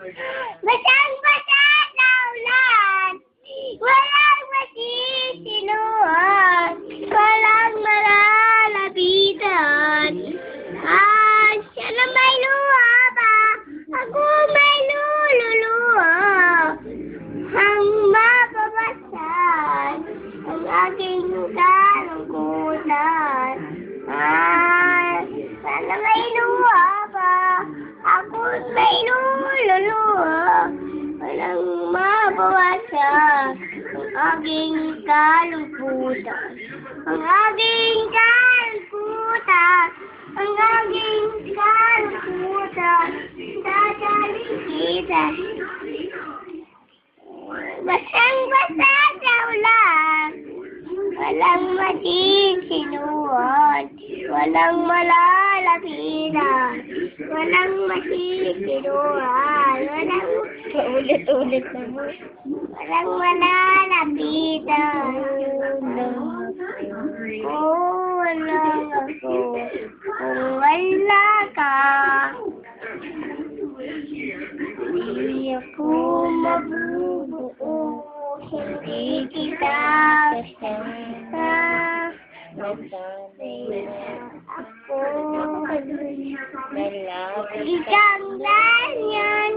Basang-basa sa ulan. Walang masisinuhan. Walang malalapitan. Ah, siya na may luha ba? Ako may lululuha. Ang mababasan ang aking kalungkutan. Ah, sana may luha ba? Ako may lululuha. Walang mabawasan ang aking kalungkutan. Ang aking kalungkutan. Ang aking kalungkutan. Dadaling kita. Basang-basa sa ulan. Walang matisinuhan. Walang malalapitan. Walang matisinuhan. Walang... Ulit-ulit na mo. Walang malalapitan. Oh, wala ako. Kung wala ka, hindi ako mabubuo. Hindi kita. Isang ganyan.